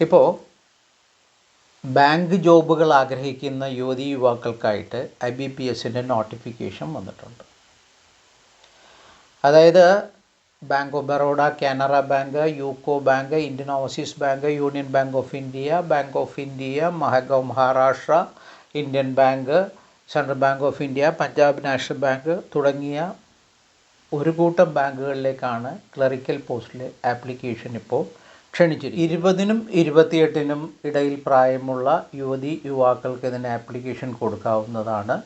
ഇപ്പോൾ ബാങ്ക് ജോബുകൾ ആഗ്രഹിക്കുന്ന യുവതി യുവാക്കൾക്കായിട്ട് ഐ ബി പി എസിന്റെ നോട്ടിഫിക്കേഷൻ വന്നിട്ടുണ്ട്. അതായത് bank of Baroda Canara bank UCO bank Indian overseas bank union bank of India bank of India മഹഗവ് Maharashtra Indian bank central bank of India Punjab national bank തുടങ്ങിയ ഒരു കൂട്ടം ബാങ്കുകളിലേക്കാണ് clerical പോസ്റ്റിലെ application ഇപ്പോൾ ക്ഷണിച്ചിരിക്കുന്നത് ഇരുപതിനും ഇരുപത്തിയെട്ടിനും ഇടയിൽ പ്രായമുള്ള യുവതി യുവാക്കൾക്ക് ഇതിന് ആപ്ലിക്കേഷൻ കൊടുക്കാവുന്നതാണ്.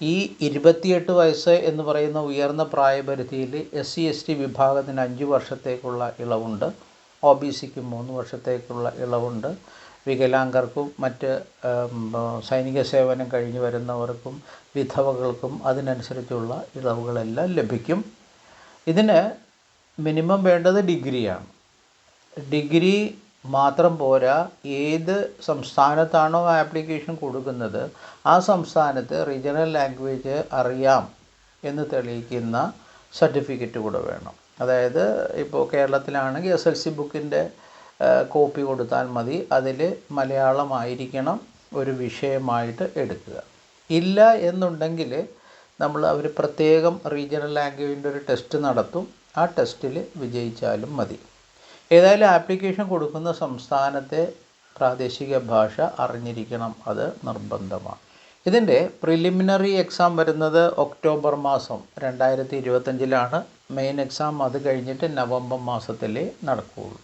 ഈ ഇരുപത്തിയെട്ട് വയസ്സ് എന്ന് പറയുന്ന ഉയർന്ന പ്രായപരിധിയിൽ എസ് സി എസ് ടി വിഭാഗത്തിന് അഞ്ച് വർഷത്തേക്കുള്ള ഇളവുണ്ട്. ഒ ബി സിക്ക് മൂന്ന് വർഷത്തേക്കുള്ള ഇളവുണ്ട്. വികലാംഗർക്കും മറ്റ് സൈനിക സേവനം കഴിഞ്ഞ് വരുന്നവർക്കും വിധവകൾക്കും അതിനനുസരിച്ചുള്ള ഇളവുകളെല്ലാം ലഭിക്കും. ഇതിന് മിനിമം വേണ്ടത് ഡിഗ്രിയാണ്. ഡിഗ്രി മാത്രം പോരാ ഏത് സംസ്ഥാനത്താണോ ആപ്ലിക്കേഷൻ കൊടുക്കുന്നത് ആ സംസ്ഥാനത്ത് റീജിയണൽ ലാംഗ്വേജ് അറിയാം എന്ന് തെളിയിക്കുന്ന സർട്ടിഫിക്കറ്റ് കൂടെ വേണം. അതായത് ഇപ്പോൾ കേരളത്തിലാണെങ്കിൽ എസ് എൽ സി ബുക്കിന്റെ കോപ്പി കൊടുത്താൽ മതി. അതിൽ മലയാളമായിരിക്കണം ഒരു വിഷയമായിട്ട് എടുക്കുക. ഇല്ല എന്നുണ്ടെങ്കിൽ നമ്മൾ അവർ പ്രത്യേകം റീജിയണൽ ലാംഗ്വേജിന്റെ ഒരു ടെസ്റ്റ് നടത്തും. ആ ടെസ്റ്റിൽ വിജയിച്ചാലും മതി. ഏതായാലും ആപ്ലിക്കേഷൻ കൊടുക്കുന്ന സംസ്ഥാനത്തെ പ്രാദേശിക ഭാഷ അറിഞ്ഞിരിക്കണം. അത് നിർബന്ധമാണ്. ഇതിന്റെ പ്രിലിമിനറി എക്സാം വരുന്നത് ഒക്ടോബർ മാസം. രണ്ടായിരത്തി ഇരുപത്തഞ്ചിലാണ് മെയിൻ എക്സാം അത് കഴിഞ്ഞിട്ട് നവംബർ മാസത്തിലേ നടക്കുകയുള്ളൂ.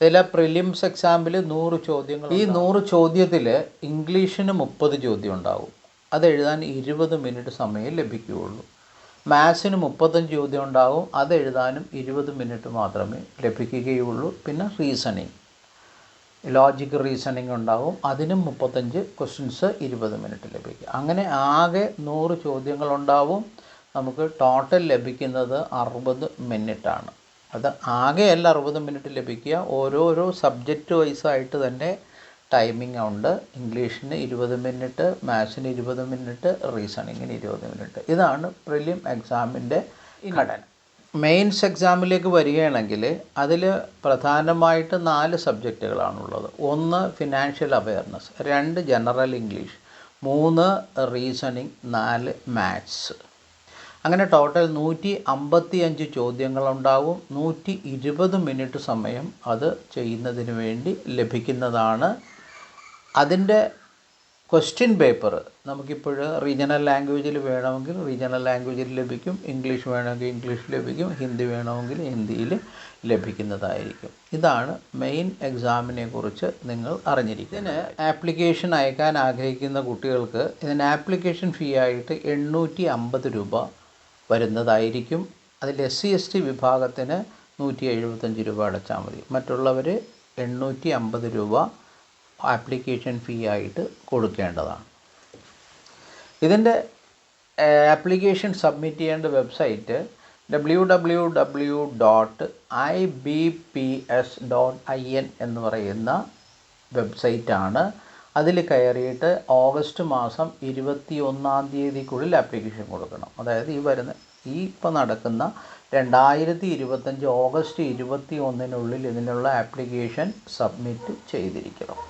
ഇതിലെ പ്രിലിംസ് എക്സാമിൽ നൂറ് ചോദ്യങ്ങൾ ഈ നൂറ് ചോദ്യത്തിൽ ഇംഗ്ലീഷിന് മുപ്പത് ചോദ്യം ഉണ്ടാവും. അത് എഴുതാൻ ഇരുപത് മിനിറ്റ് സമയം ലഭിക്കുകയുള്ളൂ. മാത്സിന് മുപ്പത്തഞ്ച് ചോദ്യം ഉണ്ടാകും. അത് എഴുതാനും ഇരുപത് മിനിറ്റ് മാത്രമേ ലഭിക്കുകയുള്ളൂ. പിന്നെ റീസണിങ് ലോജിക് റീസണിങ് ഉണ്ടാകും. അതിനും മുപ്പത്തഞ്ച് ക്വസ്റ്റ്യൻസ് ഇരുപത് മിനിറ്റ് ലഭിക്കും. അങ്ങനെ ആകെ നൂറ് ചോദ്യങ്ങളുണ്ടാവും നമുക്ക് ടോട്ടൽ ലഭിക്കുന്നത് അറുപത് മിനിറ്റാണ് അത് ആകെ ആകെയല്ല അറുപത് മിനിറ്റ് ലഭിക്കുക. ഓരോരോ സബ്ജക്റ്റ് വൈസായിട്ട് തന്നെ ടൈമിംഗ് ഉണ്ട്. ഇംഗ്ലീഷിന് ഇരുപത് മിനിറ്റ് മാത്സിന് ഇരുപത് മിനിറ്റ് റീസണിങ്ങിന് ഇരുപത് മിനിറ്റ് ഇതാണ് പ്രിലിം എക്സാമിന്റെ ഘടന. മെയിൻസ് എക്സാമിലേക്ക് വരികയാണെങ്കിൽ അതിൽ പ്രധാനമായിട്ട് നാല് സബ്ജക്റ്റുകളാണുള്ളത് ഒന്ന് ഫിനാൻഷ്യൽ അവയർനെസ് രണ്ട് ജനറൽ ഇംഗ്ലീഷ് മൂന്ന് റീസണിങ് നാല് മാത്സ് അങ്ങനെ ടോട്ടൽ നൂറ്റി അമ്പത്തി അഞ്ച് ചോദ്യങ്ങളുണ്ടാവും. നൂറ്റി ഇരുപത് മിനിറ്റ് സമയം അത് ചെയ്യുന്നതിന് വേണ്ടി ലഭിക്കുന്നതാണ് അതിന്റെ ക്വസ്റ്റ്യൻ പേപ്പർ നമുക്കിപ്പോൾ റീജിയണൽ ലാംഗ്വേജിൽ വേണമെങ്കിൽ റീജിയണൽ ലാംഗ്വേജിൽ ലഭിക്കും ഇംഗ്ലീഷ് വേണമെങ്കിൽ ഇംഗ്ലീഷ് ലഭിക്കും ഹിന്ദി വേണമെങ്കിൽ ഹിന്ദിയിൽ ലഭിക്കുന്നതായിരിക്കും. ഇതാണ് മെയിൻ എക്സാമിനെ കുറിച്ച് നിങ്ങൾ അറിഞ്ഞിരിക്കുക ഇതിന് ആപ്ലിക്കേഷൻ അയക്കാൻ ആഗ്രഹിക്കുന്ന കുട്ടികൾക്ക് ഇതിന് ആപ്ലിക്കേഷൻ ഫീ ആയിട്ട് എണ്ണൂറ്റി അമ്പത് രൂപ വരുന്നതായിരിക്കും. അതിൽ എസ് സി എസ് ടി വിഭാഗത്തിന് നൂറ്റി എഴുപത്തഞ്ച് രൂപ അടച്ചാൽ മതി. മറ്റുള്ളവർ എണ്ണൂറ്റി അമ്പത് രൂപ ആപ്ലിക്കേഷൻ ഫീ ആയിട്ട് കൊടുക്കേണ്ടതാണ്. ഇതിന്റെ ആപ്ലിക്കേഷൻ സബ്മിറ്റ് ചെയ്യേണ്ട website W W W dot I B P S dot I N എന്ന് പറയുന്ന വെബ്സൈറ്റാണ് അതിൽ കയറിയിട്ട് ഓഗസ്റ്റ് മാസം ഇരുപത്തി ഒന്നാം തീയതിക്കുള്ളിൽ ആപ്ലിക്കേഷൻ കൊടുക്കണം. അതായത് ഈ വരുന്ന ഈ ഇപ്പോൾ നടക്കുന്ന രണ്ടായിരത്തി ഇരുപത്തഞ്ച് ഓഗസ്റ്റ് ഇരുപത്തി ഒന്നിനുള്ളിൽ ഇതിനുള്ള ആപ്ലിക്കേഷൻ സബ്മിറ്റ് ചെയ്തിരിക്കണം.